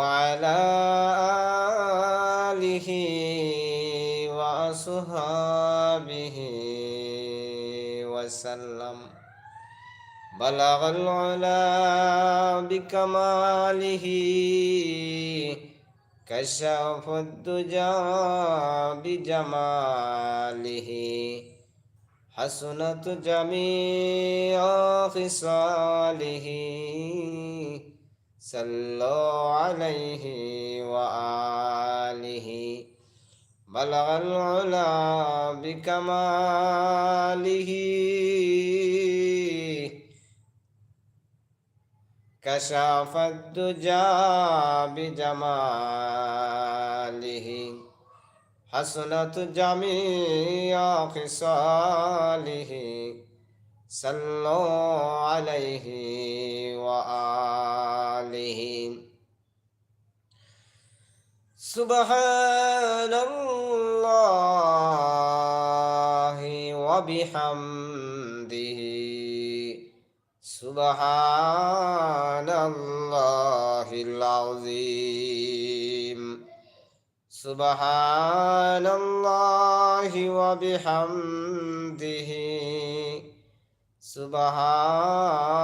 وعلى آله وأصحابه وسلم. بلغ العلا بكماله كشف الدجى بجماله. حسنت جميع خصاله. صلوا عليه وآله. بلغ العلا بكماله. كشف الدجى بجماله. حسنت جميع خصاله. صلوا عليه وآله. سبحان الله وبحمده. سبحان الله العظيم. سبحان الله وبحمده. سبحان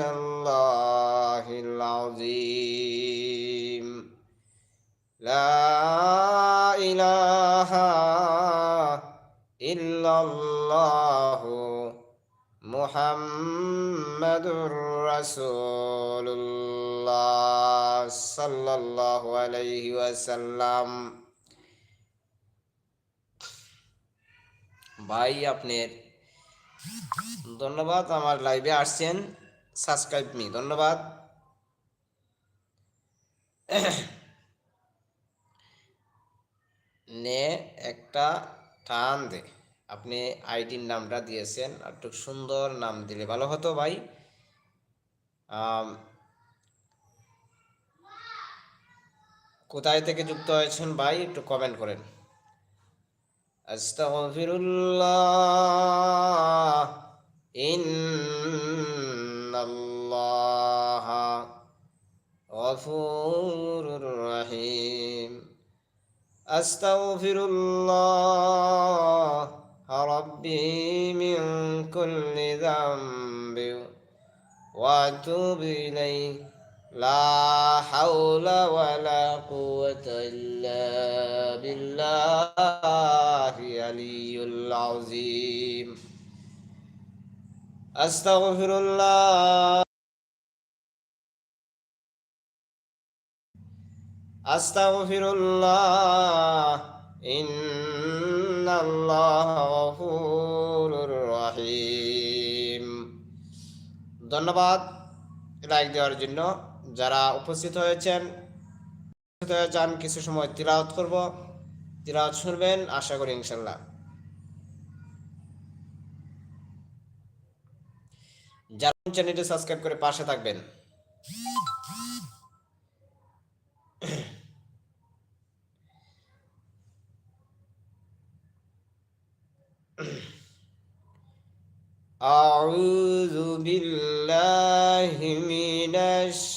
الله العظيم لا إله إلا الله محمد رسول الله صلى الله عليه وسلم ভাই আপনার ধন্যবাদ, আমার লাইভে আসছেন সাবস্ক্রাইব মি ধন্যবাদ। নে একটা টান দে, আপনি আইডির নামটা দিয়েছেন একটু সুন্দর নাম দিলে ভালো হতো ভাই। কোথায় থেকে যুক্ত হয়েছেন ভাই, একটু কমেন্ট করেন। أستغفر الله. إن الله غفور رحيم. أستغفر الله ربي من كل ذنب وأتوب إليه. لا حول ولا قوة إلا بالله العلي العظيم. أستغفر الله. أستغفر الله. إن الله غفور رحيم. ধন্যবাদ. লাইক দেওয়ার জন্য যারা উপস্থিত হয়েছেন যান, কিছু সময় তিলাওয়াত করব। তিলাওয়াত শুনবেন, আশা করি ইনশাল্লাহ যারা চ্যানেলটি সাবস্ক্রাইব করে পাশে থাকবেন। أعوذ بالله من الشيطان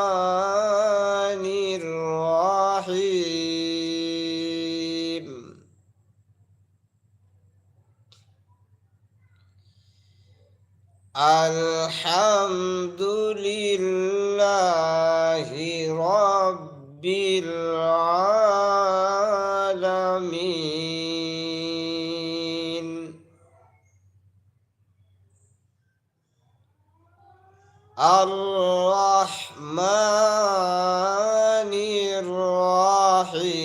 العالمين الرحمن الرحيم.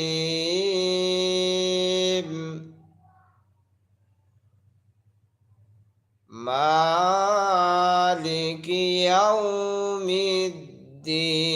مالك يوم الدين.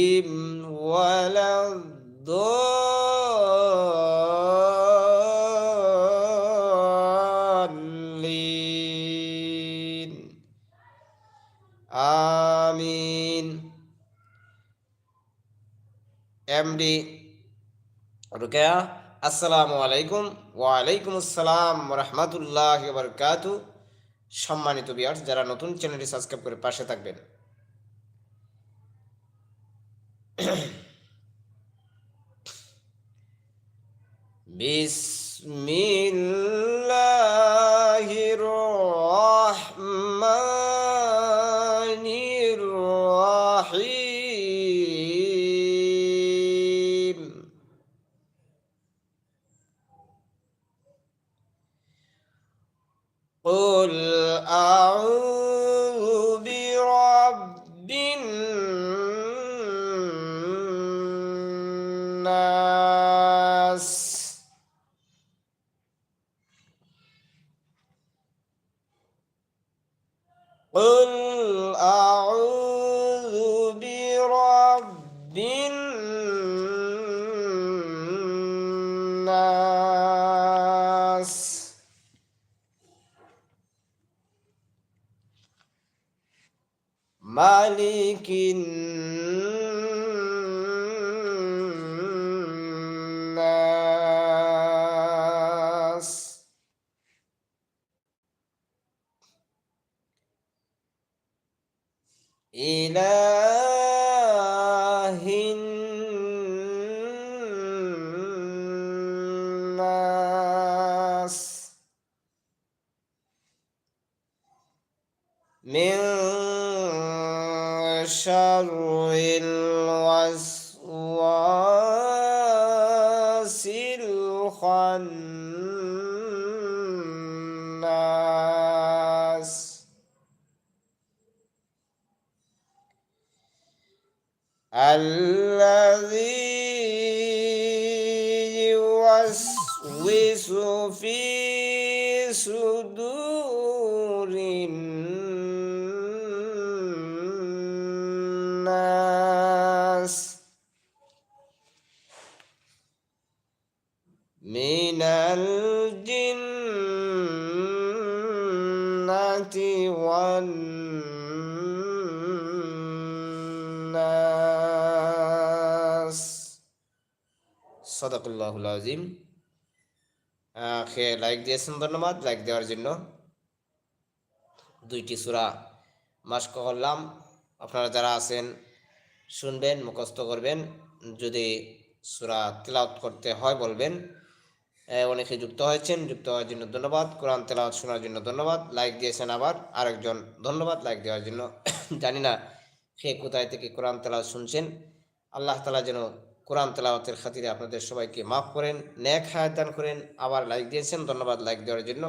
ولا الضالين آمين এমডি রুকেয়া আসসালামু আলাইকুম ওয়ালাইকুম আসসালাম রহমতুল্লাহ বরকাত সম্মানিত বিয়ার্স যারা নতুন চ্যানেলটি সাবস্ক্রাইব করে পাশে থাকবেন بسم الله الرحمن الرحيم قل أعوذ قل أعوذ من شر الوسواس الجنة والناس সদাকুল্লাহুল আজিম খেয়ে লাইক দিয়েছেন ধন্যবাদ লাইক দেওয়ার জন্য দুইটি সুরা মাস্ক করলাম আপনারা যারা আছেন শুনবেন মুখস্থ করবেন যদি সুরা তেলাওয়াত করতে হয় বলবেন অনেকে যুক্ত হয়েছেন, যুক্ত হওয়ার জন্য ধন্যবাদ। কোরআন তেলাওয়াত শোনার জন্য ধন্যবাদ। লাইক দিয়েছেন আবার আরেকজন, ধন্যবাদ। লাইক দেওয়ার জন্য জানি না সে কোথায় থেকে কোরআন তেলাওয়াত শুনছেন। আল্লাহ তালা যেন কোরআন তেলাওয়াতের খাতিরে আপনাদের সবাইকে মাফ করেন ন্যাক হায়াত দান করেন। আবার লাইক দিয়েছেন, ধন্যবাদ লাইক দেওয়ার জন্য।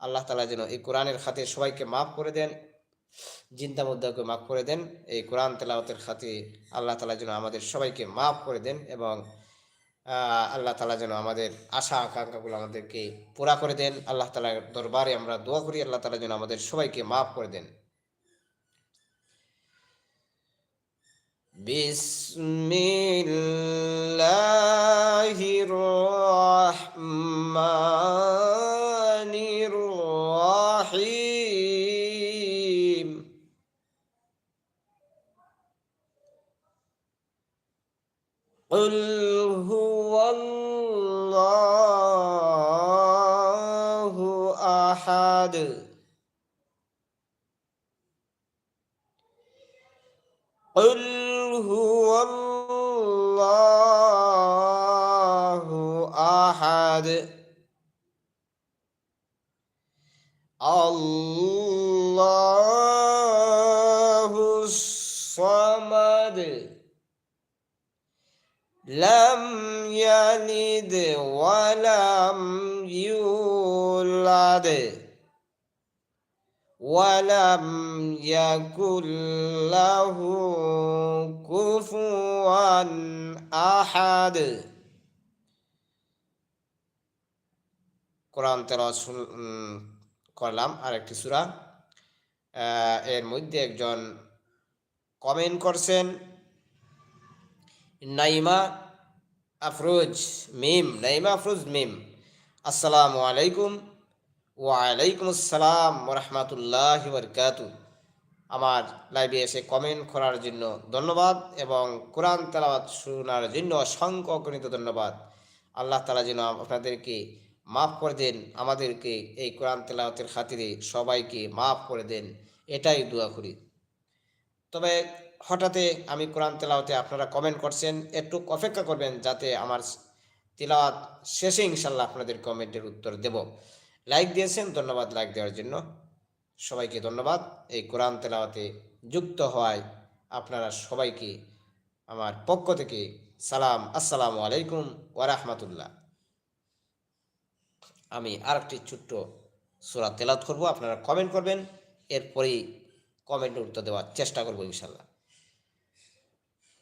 আল্লাহ তালা যেন এই কোরআনের খাতির সবাইকে মাফ করে দেন, জিন্দা মুদ্দাকে মাফ করে দেন। এই কোরআন তেলাওয়াতের খাতিরে আল্লাহ তালা যেন আমাদের সবাইকে মাফ করে দেন এবং আল্লাহ তালা যেন আমাদের আশা, আকাঙ্ক্ষাগুলো আমাদেরকে পুরা করে দেন। আল্লাহ তালার দরবারে আমরা দোয়া করি, আল্লাহ তালা যেন আমাদের সবাইকে মাফ করে দেন। বিসমিল্লাহির রহমান। قل هو الله أحد. قل هو الله أحد. الله لم يلد ولم يولد ولم يكن له كفوا أحد কোরআন তেলাওয়াত করলাম আরেকটি সূরা এর মধ্যে একজন কমেন্ট করছেন নাইমা আফরোজ মিম, নাইমা আফরোজ মিম। আসসালামু আলাইকুম ওয়ালাইকুম আসসালাম রহমতুল্লাহ বরকাতু। আমার লাইভে এসে কমেন্ট করার জন্য ধন্যবাদ এবং কোরআন তেলাওয়াত শোনার জন্য অসংখ্য অগণিত ধন্যবাদ। আল্লাহ তালা যেন আপনাদেরকে মাফ করে দেন, আমাদেরকে এই কোরআন তেলাওয়াতের খাতিরে সবাইকে মাফ করে দেন, এটাই দোয়া করি। তবে হঠাৎ আমি কোরআন তেলাওতে আপনারা কমেন্ট করছেন, একটু অপেক্ষা করবেন যাতে আমার তেলাওয়াত শেষে ইনশাল্লাহ আপনাদের কমেন্টের উত্তর দেব। লাইক দিয়েছেন, ধন্যবাদ লাইক দেওয়ার জন্য। সবাইকে ধন্যবাদ। এই কোরআন তেলাওয়াতে যুক্ত হওয়ায় আপনারা সবাইকে আমার পক্ষ থেকে সালাম, আসসালামু আলাইকুম ওয়ারাহমাতুল্লাহ আমি আরেকটি ছোট্ট সুরা তেলাত করব, আপনারা কমেন্ট করবেন, এরপরেই কমেন্টের উত্তর দেওয়ার চেষ্টা করব ইনশাল্লাহ।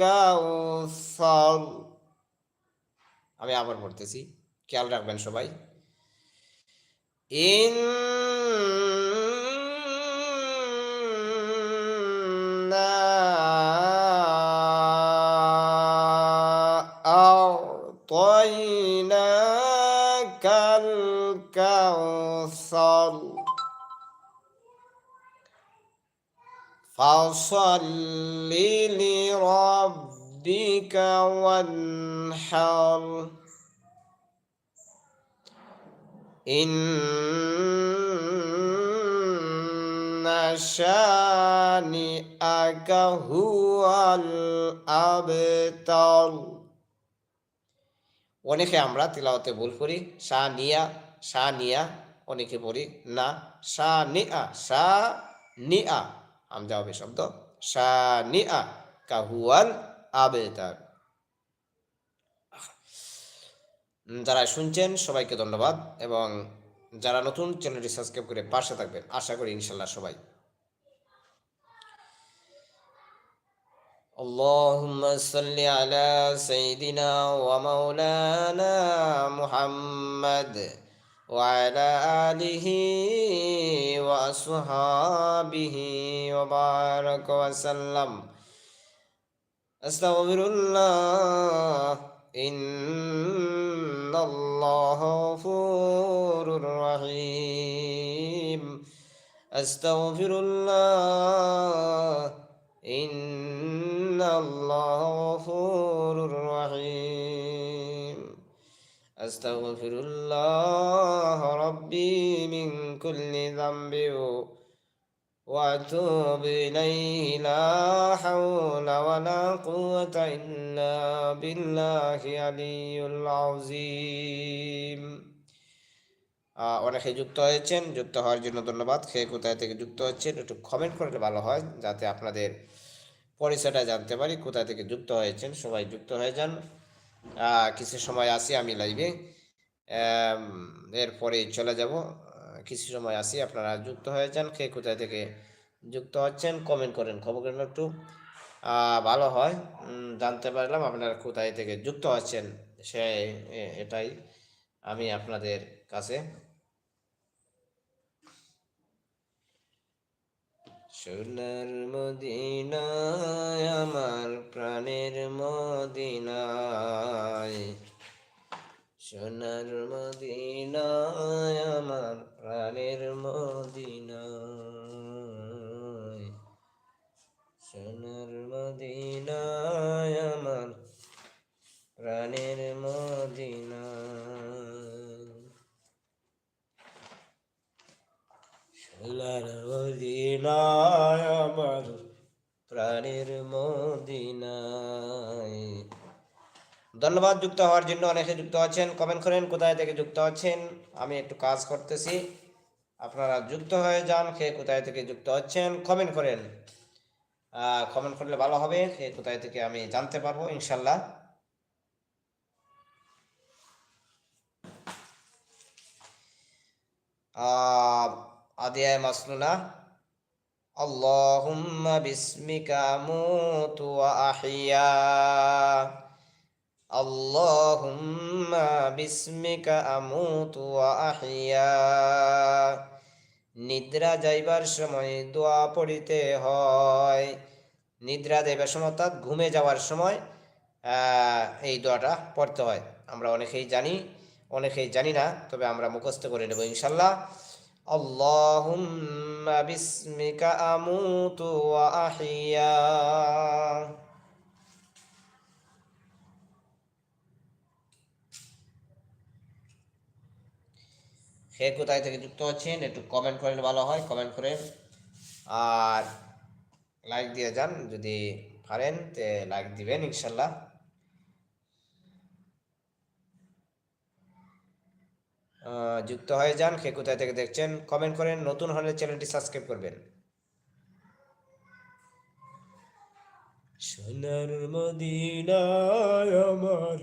الكوثر আমি আবার পড়তেছি খেয়াল রাখবেন সবাই ইন্না أعطيناك الكوثر فصل لربك وانحر إن شانئك هو الأبتر অনেকে আমরা তিলাওয়াতে ভুল করি সা নিয়া সা নিয়া অনেকে পড়ি না সা নিয়া সা নিয়া আমজা হবে শব্দ সা নিয়া কাহুয়াল আবেতার যারা শুনছেন সবাইকে ধন্যবাদ এবং যারা নতুন চ্যানেলটি সাবস্ক্রাইব করে পাশে থাকবেন আশা করি ইনশাল্লাহ সবাই اللهم صل على سيدنا ومولانا محمد وعلى آله وأصحابه وبارك وسلم. أستغفر الله. إن الله غفور رحيم. أستغفر الله. إن الله غفور رحيم. أستغفر الله ربي من كل ذنب وأتوب إليه لا حول ولا قوة إلا بالله علي العظيم অনেকে যুক্ত হয়েছেন যুক্ত হওয়ার জন্য ধন্যবাদ খেয়ে কোথায় থেকে যুক্ত হচ্ছেন একটু কমেন্ট করলে ভালো হয় যাতে আপনাদের পরিচয়টা জানতে পারি কোথায় থেকে যুক্ত হয়েছেন সবাই যুক্ত হয়ে যান কিছু সময় আসি আমি লাইভে এরপরে চলে যাব। কিছু সময় আসি, আপনারা যুক্ত হয়ে যান। কে কোথায় থেকে যুক্ত হচ্ছেন কমেন্ট করেন, খবর করেন একটু। ভালো হয়। জানতে পারলাম আপনারা কোথায় থেকে যুক্ত হচ্ছেন, সে এটাই আমি আপনাদের কাছে সোনার মদিনায়, আমার প্রাণের মদিনায়। সোনার মদিনায়, আমার প্রাণের মদিনায়। সোনার মদিনায়, আমার প্রাণের মদিনায়। সোনার আমার প্রাণের মদিনায়। ধন্যবাদ, যুক্ত হওয়ার জন্য অনেকে যুক্ত আছেন। কমেন্ট করেন, কোথায় থেকে যুক্ত আছেন? আমি একটু কাজ করতেছি। আপনারা যুক্ত হয়ে যান, কে কোথায় থেকে যুক্ত হচ্ছেন কমেন্ট করেন। কমেন্ট করলে ভালো হবে, কে কোথায় থেকে আমি জানতে পারব, ইনশাল্লাহ। আদিয়ায় মাসনুনা اللهم باسمك أموت وأحيا اللهم باسمك أموت وأحيا নিদ্রা যাইবার সময় দোয়া পড়িতে হয় নিদ্রা যাইবার সময় অর্থাৎ ঘুমে যাওয়ার সময় এই দোয়াটা পড়তে হয় আমরা অনেকেই জানি অনেকেই জানি না তবে আমরা মুখস্থ করে নেব ইনশাল্লাহ اللهم باسمك أموت وأحيا সে কোথায় থেকে যুক্ত হচ্ছেন একটু কমেন্ট করেন ভালো হয় কমেন্ট করেন আর লাইক দিয়ে যান যদি পারেন তে লাইক দিবেন ইনশাল্লাহ যুক্ত হয়ে যান, কে কোথায় থেকে দেখছেন কমেন্ট করেন, নতুন হলে চ্যানেলটি সাবস্ক্রাইব করবেন। সোনার মদিনায় আমার,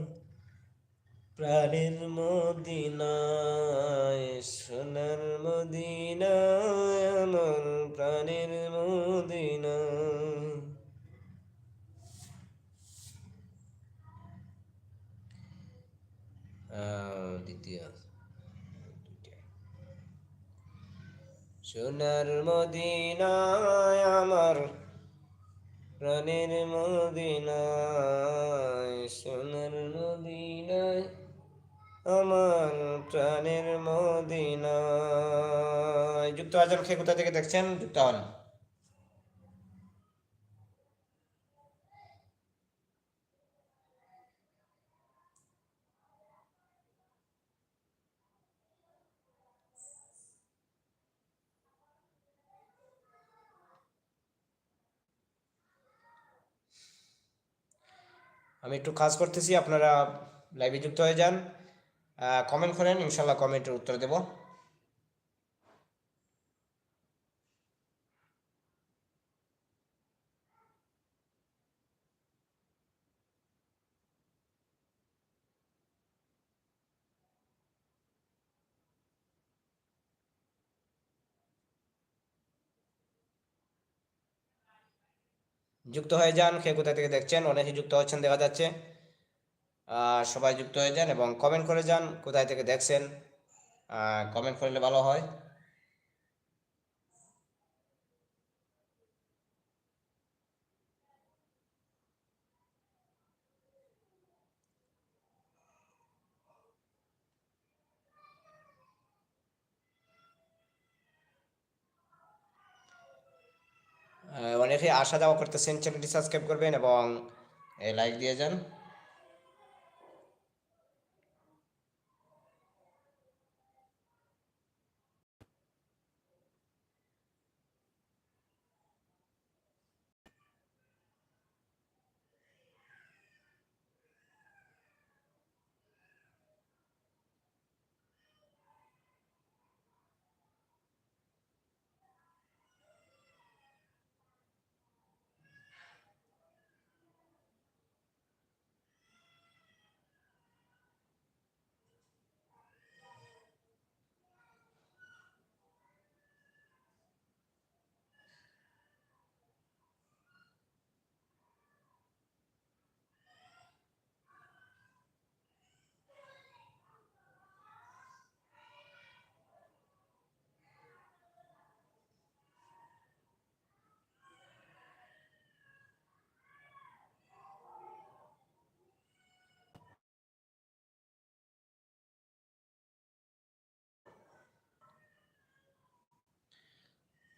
প্রাণের মদিনায়, সোনার মদিনায় আমার, প্রাণের মদিনা দ্বিতীয়। সোনার মদিনায় আমার প্রাণের মদিনায়, সোনার মদিনায় আমার প্রাণের মদিনায়। যুক্ত আজম খেয়ে কোথা থেকে দেখছেন? যুক্ত আমি একটু কাজ করতেছি, আপনারা লাইভে যুক্ত হয়ে যান। কমেন্ট করেন, ইনশাল্লাহ কমেন্টের উত্তর দেব। যুক্ত হয়ে যান, কে কোথা থেকে দেখছেন অনেকে যুক্ত হচ্ছেন, দেখা যাচ্ছে। সবাই যুক্ত হয়ে যান এবং কমেন্ট করে যান, কোথায় থেকে দেখছেন। কমেন্ট করলে ভালো হয়। অনেকে আসা যাওয়া করতেছেন চ্যানেলটি সাবস্ক্রাইব করবেন এবং লাইক দিয়ে যান।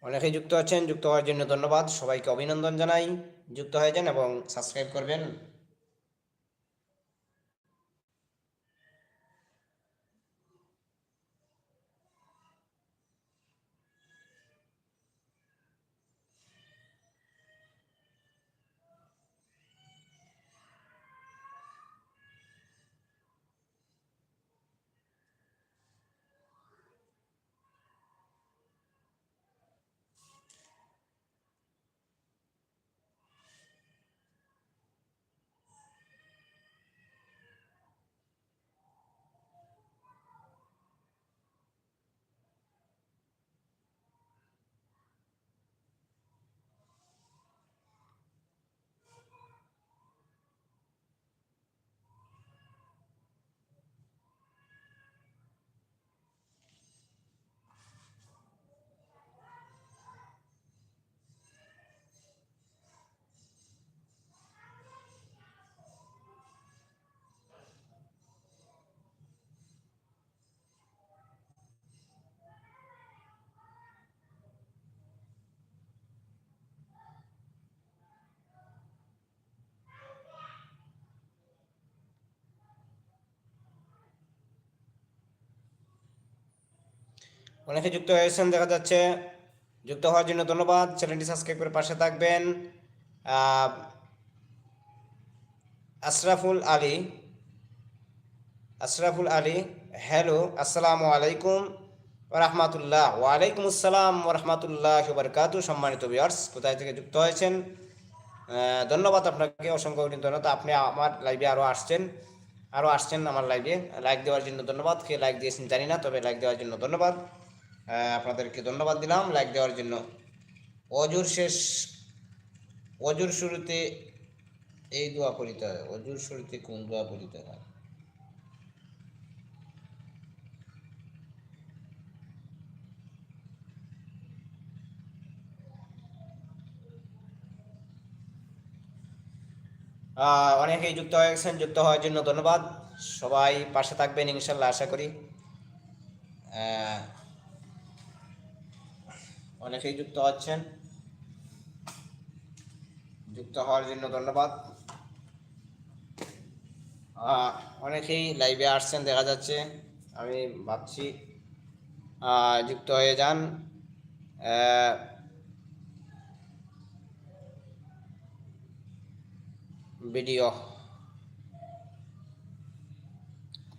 অনেকেই যুক্ত আছেন, যুক্ত হওয়ার জন্য ধন্যবাদ। সবাইকে অভিনন্দন জানাই। যুক্ত হয়ে যান এবং সাবস্ক্রাইব করবেন। অনেকে যুক্ত হয়েছেন, দেখা যাচ্ছে। যুক্ত হওয়ার জন্য ধন্যবাদ। চ্যানেলটি সাবস্ক্রাইব করে পাশে থাকবেন। আশরাফুল আলী আশরাফুল আলী, হ্যালো, আসসালামু আলাইকুম রহমাতুল্লাহ ওয়ালাইকুম আসসালাম রহমতুল্লাহ বরকাতু সম্মানিত বিয়ার্স কোথায় থেকে যুক্ত হয়েছেন? ধন্যবাদ আপনাকে, অসংখ্য ধন্যবাদ। আপনি আমার লাইভে আরও আসছেন আরও আসছেন আমার লাইভে লাইক দেওয়ার জন্য ধন্যবাদ। কে লাইক দিয়েছেন জানি না, তবে লাইক দেওয়ার জন্য ধন্যবাদ। আপনাদেরকে ধন্যবাদ দিলাম লাইক দেওয়ার জন্য। অজুর শেষ, অজুর শুরুতে এই দোয়া পড়িতে হয়। অজুর শুরুতে কোন দোয়া পড়িতে হয়? অনেকেই যুক্ত হয়ে গেছেন, যুক্ত হওয়ার জন্য ধন্যবাদ। সবাই পাশে থাকবেন, ইনশাল্লাহ, আশা করি। অনেকেই যুক্ত হচ্ছেন যুক্ত হওয়ার জন্য ধন্যবাদ। অনেকেই লাইভে আসছেন, দেখা যাচ্ছে। আমি ভাবছি যুক্ত হয়ে যান। ভিডিও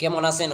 কেমন আছেন?